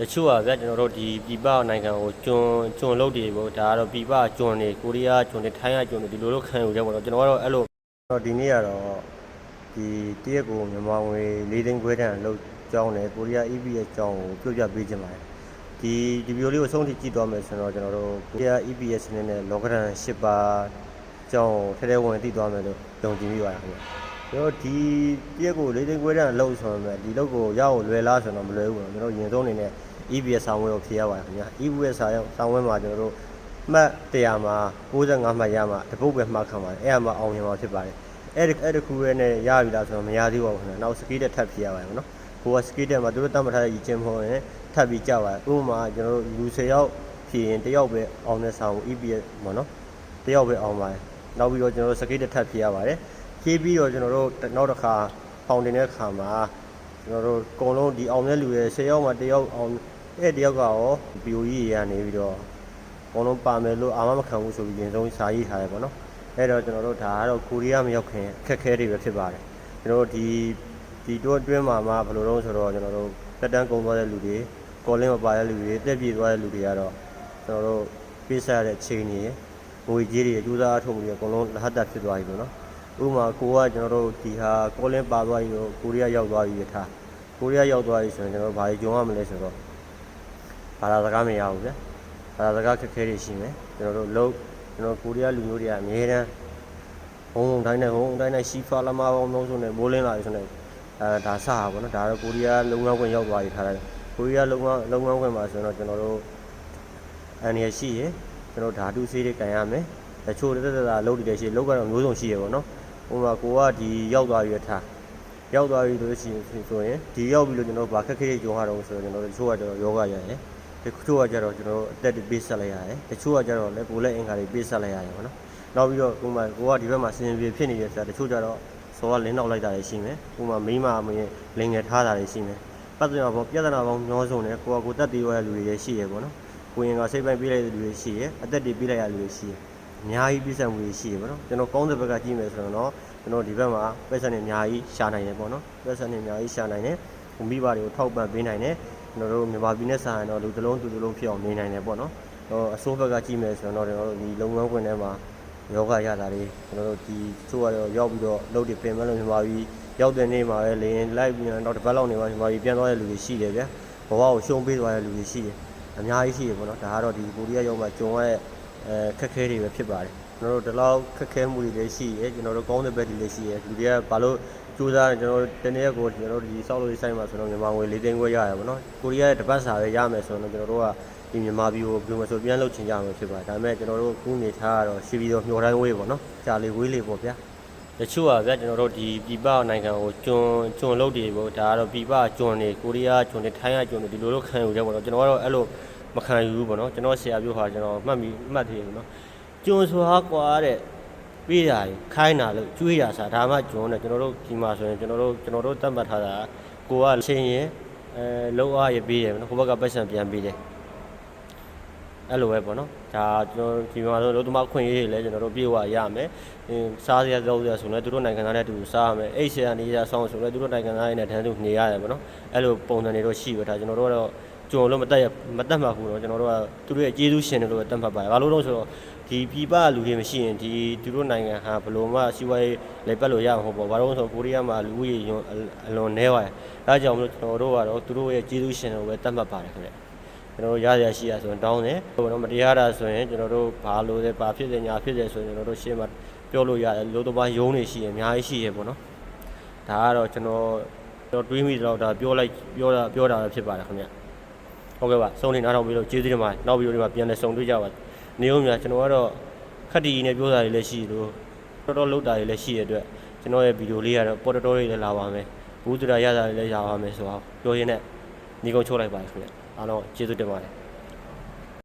တချို့ကဗျကျွန်တော်တို့ဒီပြည်ပနိုင်ငံကိုကျွန်းကျွန်းလုတ်တွေပေါ့ဒါကတော့ပြည်ပကျွန်းတွေကိုရီးယားကျွန်းတွေထိုင်းကကျွန်းတွေဒီလိုလိုခံယူတယ်ပေါ့နော်ကျွန်တော်ကတော့အဲ့လိုတော့ဒီနေ့ကတော့ဒီတရက်ကိုမြန်မာငွေ၄သိန်းခွဲတန်လောက်ကြောင်းတယ်ကိုရီးယား EB ရဲ့ကြောင်းကိုပြောပြပေးခြင်းပါတယ်ဒီဒီဗီဒီယိုလေးကိုဆုံးထိကြည့်သွားမယ်ဆိုတော့ကျွန်တော်တို့ကိုရီးယား EBS နဲ့နဲ့လောကဒန်၈ပါးကြောင်းကိုထဲထဲဝင်သိသွားမယ်လို့ယုံကြည်မိပါတယ်ခင်ဗျ ကျွန်တော်ဒီတရက်ကို၄သိန်းခွဲတန်လောက်ဆိုတော့ဒီလောက်ကိုရအောင်လွယ်လားဆိုတော့မလွယ်ဘူးပေါ့နော်ကျွန်တော်ရင်ဆုံးအနေနဲ့ EBS ဆောင်းဝဲကိုဖြေရပါတယ်ခင်ဗျာ EBS ဆောင်းဆောင်းဝဲမှာကျွန်တော်တို့မှတ်100မှာ65မှတ်ရမှာတပုတ်ပဲမှတ်ခံပါတယ်အဲ့အမှာအောင်မြင်မှာဖြစ်ပါတယ်အဲ့ဒီအဲ့ဒီခုရဲနဲ့ရပြီလားဆိုတော့မရသေးပါဘူးခင်ဗျာနောက်စကီးတက်ထပ်ဖြေရပါတယ်ပေါ့နော်ကိုကစကီးတက်မှာသူတို့တတ်မှတ်ထားတဲ့ရည်ချင်းဖို့ရင်ထပ်ပြီးကြပါတယ်ဥပမာကျွန်တော်တို့လူ10ယောက်ဖြေရင်တယောက်ပဲအောင်တဲ့ဆောင်း EBS ပေါ့နော်တယောက်ပဲအောင်ပါတယ်နောက်ပြီးတော့ကျွန်တော်တို့စကီးတက်ထပ်ဖြေရပါတယ် ဖြေပြီးတော့ကျွန်တော်တို့နောက်တစ်ခါဖောင်တင်တဲ့အခါမှာကျွန်တော်တို့အကုန်လုံးဒီအောင်တဲ့လူရဲ့10ယောက်မှာတယောက်အောင်အဲ့တယောက်ကရော POE ရနေပြီးတော့အကုန်လုံးပါမယ်လို့အာမမခံဘူးဆိုပြီးရင်ဆုံးစာရေးထားတယ်ပေါ့နော်အဲ့တော့ကျွန်တော်တို့ဒါကတော့ကိုရီးယားမရောက်ခင်အခက်အခဲတွေပဲဖြစ်ပါတယ်ကျွန်တော်တို့ဒီဒီတော့အတွင်းမှာမှဘယ်လိုလုပ်ဆိုတော့ကျွန်တော်တို့တက်တန်းကုံသွားတဲ့လူတွေကော်လင်းမပါတဲ့လူတွေတက်ပြေသွားတဲ့လူတွေကတော့ကျွန်တော်တို့ပေးဆက်ရတဲ့ချိန်တွေငွေကြေးတွေအကျိုးစားအထုံးတွေအကုန်လုံးလက်ဟတ်တက်ဖြစ်သွားပြီပေါ့နော် ဥပမာကိုကကျွန်တော်တို့ဒီဟာကော်လင်းပါသွားပြီတော့ကိုရီးယားရောက်သွားပြီထားကိုရီးယားရောက်သွားပြီဆိုရင်ကျွန်တော်တို့ဘာကြီးကြုံရမလဲဆိုတော့ဘာသာစကားမရဘူးဗျဘာသာစကားခက်ခဲတွေရှိမယ်ကျွန်တော်တို့လုံးကျွန်တော်ကိုရီးယားလူမျိုးတွေကအများတန်းဘုံဘုံတိုင်းနဲ့ဘုံဘုံတိုင်းနဲ့ရှီဖာလမာဘောင်းလုံးစုံနဲ့မိုးလင်းလာပြီဆိုတော့အဲဒါစတာပေါ့နော်ဒါတော့ကိုရီးယားလုံငန်းခွင့်ရောက်သွားပြီထားတယ်ကိုရီးယားလုံငန်းလုံငန်းခွင့်မှာဆိုတော့ကျွန်တော်တို့အန်ရရှိရကျွန်တော်ဓာတုဆေးတွေကန်ရမယ်တချို့တက်တက်တာလုံးတည်တယ်ရှိလုံးကတော့မျိုးစုံရှိရပေါ့နော် ဟိုမှာကိုကဒီရောက်သွားပြီထားရောက်သွားပြီလို့ရှိရင်ဆိုရင်ဒီရောက်ပြီလို့ကျွန်တော်ဘာခက်ခဲတွေကြုံရတော့ဆိုတော့ကျွန်တော်တို့တချို့ကကျွန်တော်ယောဂရတယ်တချို့ကကြတော့ကျွန်တော်တို့အသက်တွေပေးဆက်လိုက်ရတယ်တချို့ကကြတော့လည်းကိုယ်လက်အင်္ဂါတွေပေးဆက်လိုက်ရတယ်ပေါ့နော်နောက်ပြီးတော့ကိုယ်မှကိုကဒီဘက်မှာစင်ပြေဖြစ်နေရဆိုတာတချို့ကြတော့စောကလင်းနောက်လိုက်တာတွေရှိမယ်ကိုယ်မှမိမမင်းလင်ငယ်ထားတာတွေရှိမယ်ပတ်သက်တော့ပြဿနာပေါင်းမျိုးစုံနဲ့ကိုကကိုတက်တည်ရတဲ့လူတွေလည်းရှိရပေါ့နော်ကိုရင်ကစိတ်ပိုင်းပေးလိုက်တဲ့လူတွေရှိရအသက်တွေပေးလိုက်ရတဲ့လူတွေရှိရ အများကြီးပြည့်စုံမှုတွေရှိရပေါ့နော်ကျွန်တော်ကောင်းတဲ့ဘက်ကကြည့်မယ်ဆိုတော့ကျွန်တော်ဒီဘက်မှာပတ်စံနေအများကြီးရှာနိုင်တယ်ပေါ့နော်ပတ်စံနေအများကြီးရှာနိုင်တယ်မိဘတွေကိုထောက်ပံ့ပေးနိုင်တယ်ကျွန်တော်တို့မြန်မာပြည်နဲ့ဆိုင်တော့လူတစ်လုံးသူတစ်လုံးဖြစ်အောင်နေနိုင်တယ်ပေါ့နော်ဟိုအစိုးဘက်ကကြည့်မယ်ဆိုတော့ကျွန်တော်တို့ဒီလုံငန်းခွင်ထဲမှာယောဂရတာတွေကျွန်တော်တို့ဒီချို့ကတော့ရောက်ပြီးတော့လုပ်တွေပင်မဲ့လို့မြန်မာပြည်ရောက်တဲ့နေ့မှာပဲလေရင်လိုက်ပြီးတော့တစ်ပတ်လောက်နေမှမြန်မာပြည်ပြန်သွားတဲ့လူတွေရှိတယ်ဗျာဘဝကိုရှုံးပေးသွားတဲ့လူတွေရှိတယ်အများကြီးရှိတယ်ပေါ့နော်ဒါကတော့ဒီကိုရီးယားရောက်မှဂျုံရတဲ့ အဲခက်ခဲတွေပဲဖြစ်ပါတယ်ကျွန်တော်တို့ဒီလောက်ခက်ခဲမှုတွေလည်းရှိရဲကျွန်တော်တို့ကောင်းတဲ့ဘက်တွေလည်းရှိရဲလူတွေကဘာလို့ကျိုးစားကျွန်တော်တို့တနေ့ကိုကျွန်တော်တို့ဒီစောက်လို့ဆိုင်မှာဆိုတော့မြန်မာငွေ၄သိန်းခွဲရတယ်ဗောနော်ကိုရီးယားရဲ့တပတ်စာပဲရမယ်ဆိုတော့ကျွန်တော်တို့ကဒီမြန်မာပြည်ကိုဘယ်လိုမှဆိုပြန်လုပ်ချင်ကြမှာဖြစ်ပါတယ်ဒါပေမဲ့ကျွန်တော်တို့ခုနေထားကတော့ရှိပြီးတော့မျောတိုင်းဝေးဗောနော်ကြာလေဝေးလေပေါ့ဗျာတချို့ကဗျာကျွန်တော်တို့ဒီပြည်ပနိုင်ငံကိုကျွန်းကျွန်းလုတ်တွေပေါ့ဒါကတော့ပြည်ပကျွန်းတွေကိုရီးယားကျွန်းတွေထိုင်းကကျွန်းတွေဒီလိုလိုခံယူတယ်ဗောနော်ကျွန်တော်ကတော့အဲ့လို မခံယူဘူးဗောနော်ကျွန်တော်ဆရာပြောဟာကျွန်တော်မှတ်မိမှတ်သေးတယ်ဗောနော်ကျွန်းဆိုဟာကွာတဲ့ပေးတာကြီးခိုင်းတာလို့ကျွေးတာစားဒါမှကျွန်းတယ်ကျွန်တော်တို့ဒီမှာဆိုရင်ကျွန်တော်တို့ကျွန်တော်တို့တတ်မှတ်ထားတာကိုကချင်းရင်အဲလုံးအားရပေးတယ်နော်ဟိုဘက်ကပတ်စံပြန်ပေးတယ်အဲ့လိုပဲပေါ့နော်ဒါကျွန်တော်ဒီမှာဆိုလို့ဒီမှာခွင့်ရေးတွေလည်းကျွန်တော်တို့ပြေဝရမယ်အင်းစားစရာတော့စရာဆိုလည်းသူတို့နိုင်ငံသားတွေအတူစားရမယ်အိတ်ဆရာနေရဆောင်းဆိုလည်းသူတို့နိုင်ငံသားတွေနဲ့တန်းတူနေရတယ်ပေါ့နော်အဲ့လိုပုံစံတွေတော့ရှိပဲဒါကျွန်တော်တို့ကတော့ ကျွန်တော်တို့မတက်ရမတက်မှတ်ဘူးတော့ကျွန်တော်တို့ကသူတို့ရဲ့ကျေးဇူးရှင်တွေလို့ပဲတက်မှတ်ပါတယ်ဘာလို့လဲဆိုတော့ဒီပြည်ပလူတွေမရှိရင်ဒီသူတို့နိုင်ငံဟာဘယ်လိုမှစီးပွားရေးလည်းပတ်လို့ရမှာမဟုတ်ပါဘူး။ဘာလို့လဲဆိုတော့ကိုရီးယားမှာလူဦးရေယွန်းအလွန်နည်းပါတယ်။ဒါကြောင့်မလို့ကျွန်တော်တို့ကတော့သူတို့ရဲ့ကျေးဇူးရှင်တွေကိုပဲတတ်မှတ်ပါတယ်ခင်ဗျ။ကျွန်တော်တို့ရရရှိရဆိုရင်တောင်းတယ်။ဟိုတော့မတရားတာဆိုရင်ကျွန်တော်တို့ဘာလို့လဲဘာဖြစ်တယ်ညာဖြစ်တယ်ဆိုရင်ကျွန်တော်တို့ရှင်းမှာပြောလို့ရတယ်လို့တော့ဘာယုံနေရှိရင်အများကြီးရှိရပေါ့နော်။ဒါကတော့ကျွန်တော်ကျွန်တော်တွေးမိတော့ဒါပြောလိုက်ပြောတာပြောတာပဲဖြစ်ပါတယ်ခင်ဗျ။ ဟုတ်ကဲ့ပါစုံနေနားထောင်ပြီးတော့ကျေးဇူးတင်ပါတယ်။နောက်ဗီဒီယိုတွေမှာပြန်လည်ဆုံတွေ့ကြပါနေဦးများကျွန်တော်ကတော့ခက်တီနဲ့ပြောတာတွေလည်းရှိလို့တော်တော်လောက်တာတွေလည်းရှိရတဲ့အတွက်ကျွန်တော်ရဲ့ဗီဒီယိုလေးကတော့ပေါ်တော်တော်လေးလည်းလာပါမယ်ဘူးတူတာရတာတွေလည်းရပါမယ်ဆိုတော့ပြောရင်းနဲ့ညီကုန်းချိုးလိုက်ပါခင်ဗျအားလုံးကျေးဇူးတင်ပါတယ်